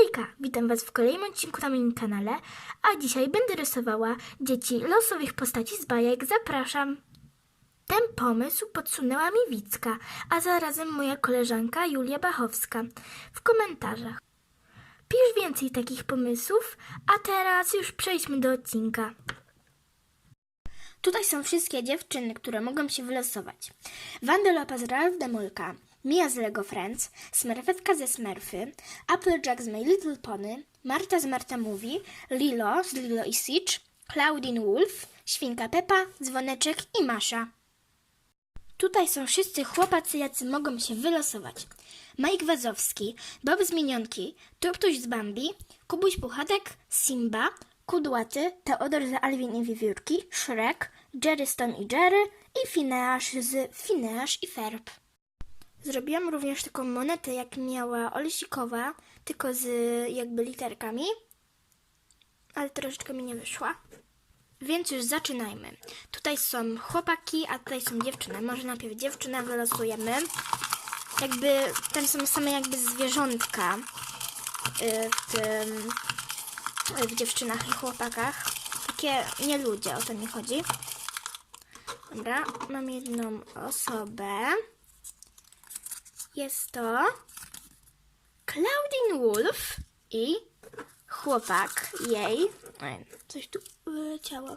Hejka, witam Was w kolejnym odcinku na moim kanale, a dzisiaj będę rysowała dzieci losowych postaci z bajek. Zapraszam! Ten pomysł podsunęła mi Wicka, a zarazem moja koleżanka Julia Bachowska w komentarzach. Pisz więcej takich pomysłów, a teraz już przejdźmy do odcinka. Tutaj są wszystkie dziewczyny, które mogą się wylosować. Wandelopa z Ralph Demolka, Mia z Lego Friends, Smurfetka ze Smurfy, Applejack z My Little Pony, Marta z Marta Movie, Lilo z Lilo i Stitch, Claudine Wolf, Świnka Pepa, Dzwoneczek i Masza. Tutaj są wszyscy chłopacy, jacy mogą się wylosować. Mike Wazowski, Bob z Minionki, Tuptuś z Bambi, Kubuś Puchatek, Simba, Kudłaty, Teodor z Alvin i Wiewiórki, Shrek, Jerry Stone i Jerry i Phineasz z Phineasz i Ferb. Zrobiłam również taką monetę, jak miała Olsikowa, tylko z jakby literkami, ale troszeczkę mi nie wyszła. Więc już zaczynajmy. Tutaj są chłopaki, a tutaj są dziewczyny. Może najpierw dziewczynę wylosujemy. Jakby tam są same jakby zwierzątka y, w tym w dziewczynach i chłopakach. Takie nie ludzie, o to mi chodzi. Dobra, mam jedną osobę. Jest to Claudine Wolf i chłopak jej. Oj, Coś tu wyleciało.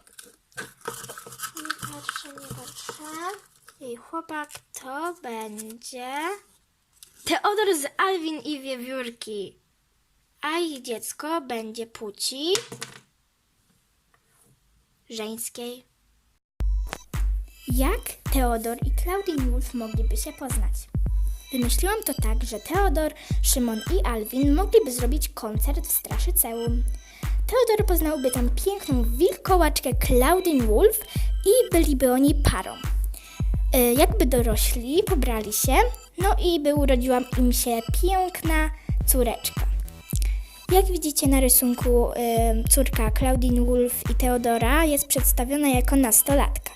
Nie patrzę, nie patrzę. Jej chłopak to będzie Teodor z Alwin i Wiewiórki. A ich dziecko będzie płci żeńskiej. Jak Teodor i Claudine Wolf mogliby się poznać? Wymyśliłam to tak, że Teodor, Szymon i Alwin mogliby zrobić koncert w Straszyceum. Teodor poznałby tam piękną wilkołaczkę Claudine Wolf i byliby oni parą. E, Jakby dorośli, pobrali się, no i by urodziła im się piękna córeczka. Jak widzicie na rysunku, e, córka Claudine Wolf i Teodora jest przedstawiona jako nastolatka.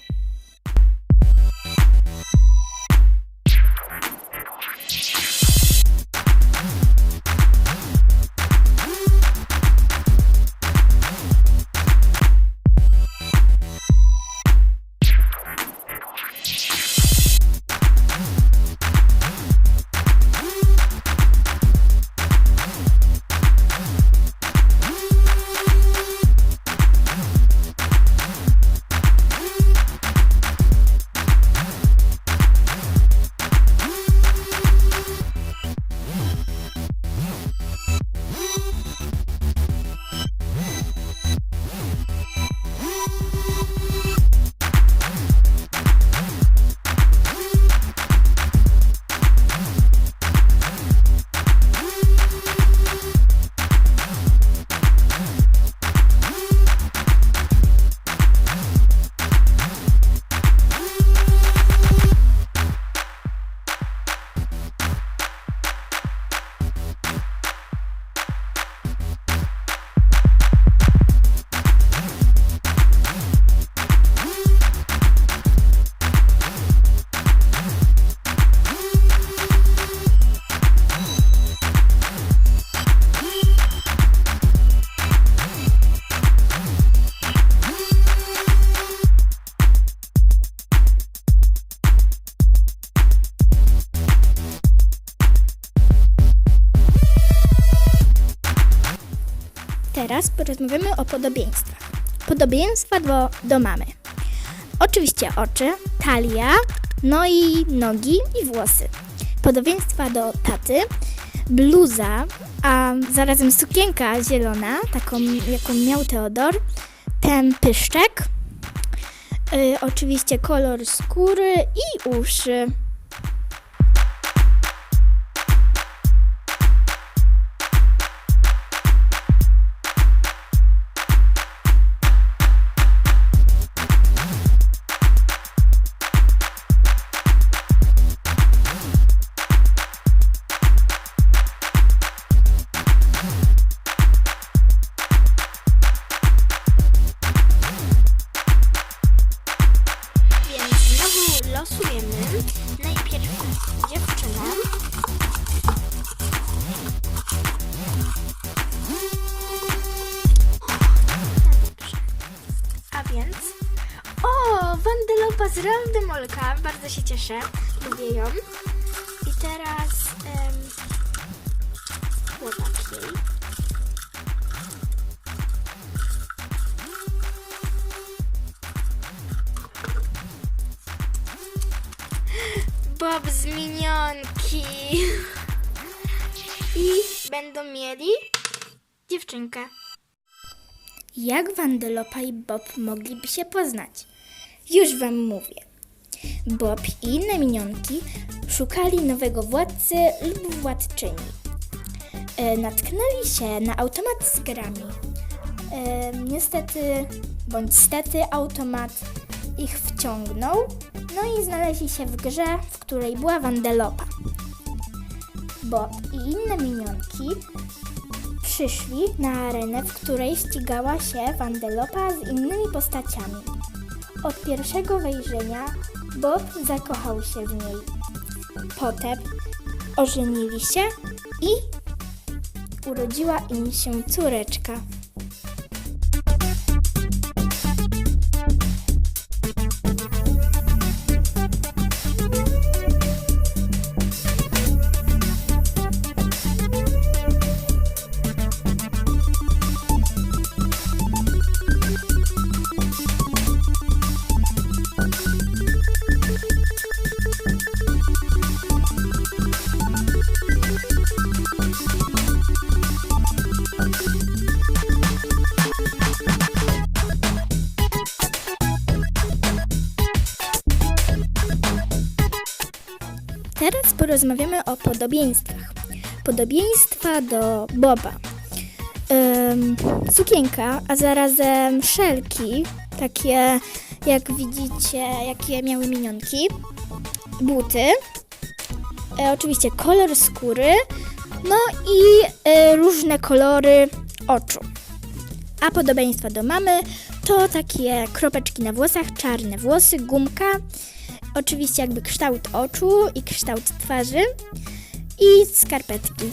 Teraz porozmawiamy o podobieństwach. Podobieństwa do, do mamy. Oczywiście oczy, talia, no i nogi i włosy. Podobieństwa do taty, bluza, a zarazem sukienka zielona, taką jaką miał Teodor, ten pyszczek, y, oczywiście kolor skóry i uszy. Pozdrawiam Demolka, bardzo się cieszę, lubię ją. I teraz jej. Bob z minionki. I będą mieli dziewczynkę. Jak Wandelopa i Bob mogliby się poznać? Już wam mówię. Bob i inne minionki szukali nowego władcy lub władczyni. E, natknęli się na automat z grami. E, niestety, bądź stety, automat ich wciągnął, no i znaleźli się w grze, w której była Wandelopa. Bob i inne minionki przyszli na arenę, w której ścigała się Wandelopa z innymi postaciami. Od pierwszego wejrzenia Bob zakochał się w niej. Potem ożenili się i urodziła im się córeczka. Teraz porozmawiamy o podobieństwach. Podobieństwa do Boba. Ym, sukienka, a zarazem szelki, takie jak widzicie, jakie miały minionki, buty, e, oczywiście kolor skóry, no i e, różne kolory oczu. A podobieństwa do mamy to takie kropeczki na włosach, czarne włosy, gumka, oczywiście jakby kształt oczu i kształt twarzy i skarpetki.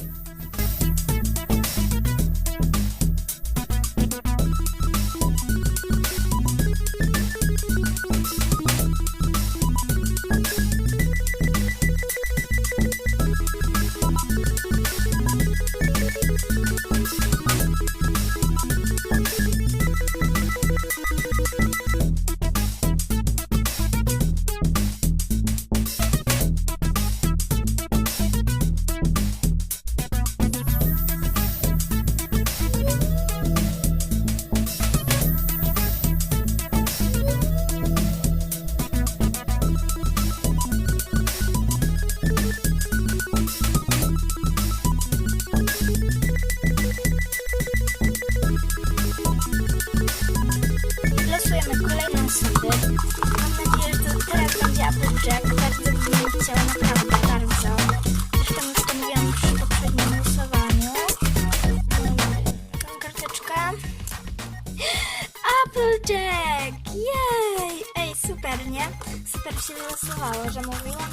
Applejack! Jej! Ej, super, nie? Super się wylosowało, że mówiłam.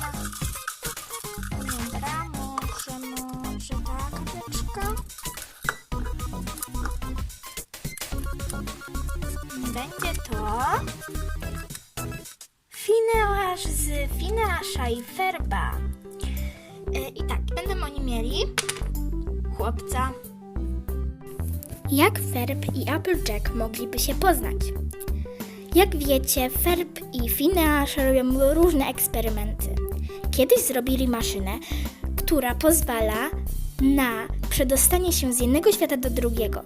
Dobra, może, może ta karteczka. Będzie to Fineasz z Fineasza i Ferba. E, I tak, będą oni mieli chłopca. Jak Ferb i Applejack mogliby się poznać? Jak wiecie, Ferb i Fineasz robią różne eksperymenty. Kiedyś zrobili maszynę, która pozwala na przedostanie się z jednego świata do drugiego.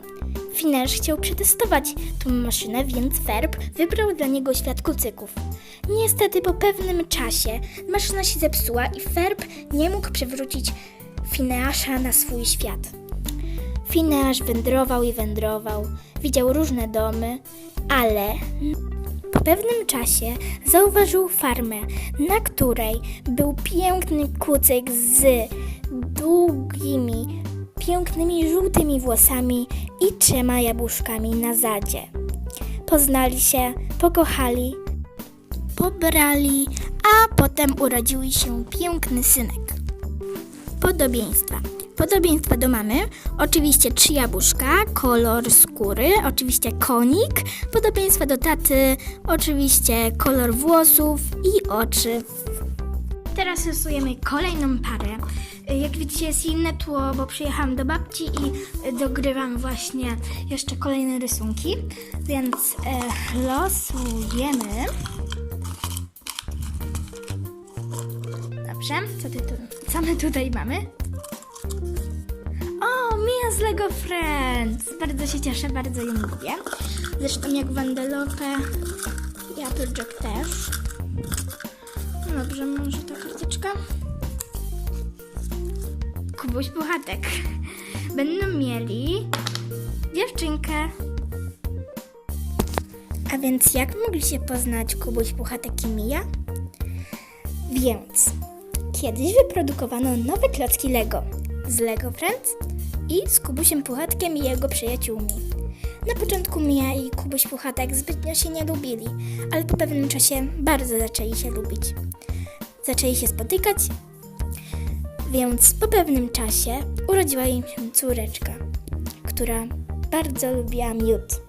Finerz chciał przetestować tą maszynę, więc Ferb wybrał dla niego świat kucyków. Niestety po pewnym czasie maszyna się zepsuła i Ferb nie mógł przewrócić Fineasza na swój świat. Fineasz wędrował i wędrował, widział różne domy, ale po pewnym czasie zauważył farmę, na której był piękny kucyk z długimi, pięknymi żółtymi włosami i trzema jabłuszkami na zadzie. Poznali się, pokochali, pobrali, a potem urodził się piękny synek. Podobieństwa. Podobieństwa do mamy. Oczywiście trzy jabłuszka, kolor skóry, oczywiście konik. Podobieństwa do taty, oczywiście kolor włosów i oczy. Teraz rysujemy kolejną parę. Jak widzicie jest inne tło, bo przyjechałam do babci i dogrywam właśnie jeszcze kolejne rysunki. Więc e, losujemy. Dobrze, co, ty tu, co my tutaj mamy? Z Lego Friends! Bardzo się cieszę, bardzo ją lubię. Zresztą jak Wandelopę i Applejack też. Dobrze, może ta karteczka? Kubuś Puchatek. Będą mieli dziewczynkę. A więc jak mogliście poznać Kubuś Puchatek i Mija? Więc kiedyś wyprodukowano nowe klocki Lego z Lego Friends i z Kubusiem Puchatkiem i jego przyjaciółmi. Na początku Mija i Kubuś Puchatek zbytnio się nie lubili, ale po pewnym czasie bardzo zaczęli się lubić. Zaczęli się spotykać, więc po pewnym czasie urodziła im się córeczka, która bardzo lubiła miód.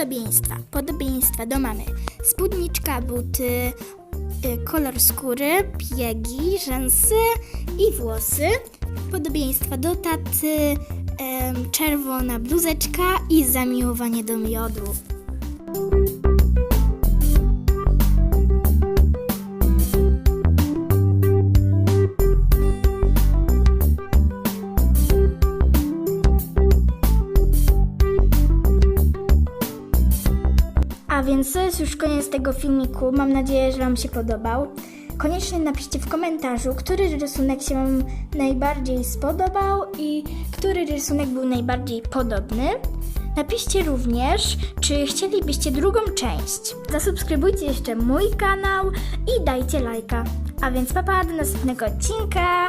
Podobieństwa. Podobieństwa do mamy. Spódniczka, buty, y, kolor skóry, biegi, rzęsy i włosy. Podobieństwa do taty, czerwona bluzeczka i zamiłowanie do miodu. To jest już koniec tego filmiku. Mam nadzieję, że Wam się podobał. Koniecznie napiszcie w komentarzu, który rysunek się Wam najbardziej spodobał i który rysunek był najbardziej podobny. Napiszcie również, czy chcielibyście drugą część. Zasubskrybujcie jeszcze mój kanał i dajcie lajka. A więc papa, do następnego odcinka.